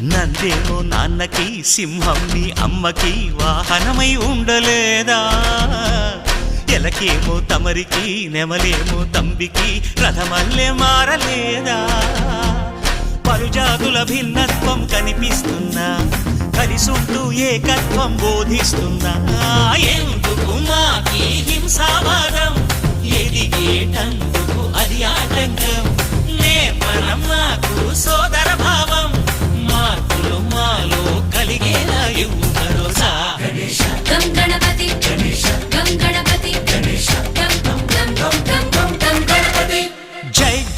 నందేమో నాన్నకి సింహం నీ అమ్మకి వాహనమై ఉండలేదా? ఎలకేమో తమరికి నెమలేమో తంబికి రథమల్లే మారలేదా? పలుజాతుల భిన్నత్వం కనిపిస్తున్నా కలిసుంటూ ఏకత్వం బోధిస్తున్నా ఎందుకు మాకి హింసావాదం? ఎదిగేటందుకు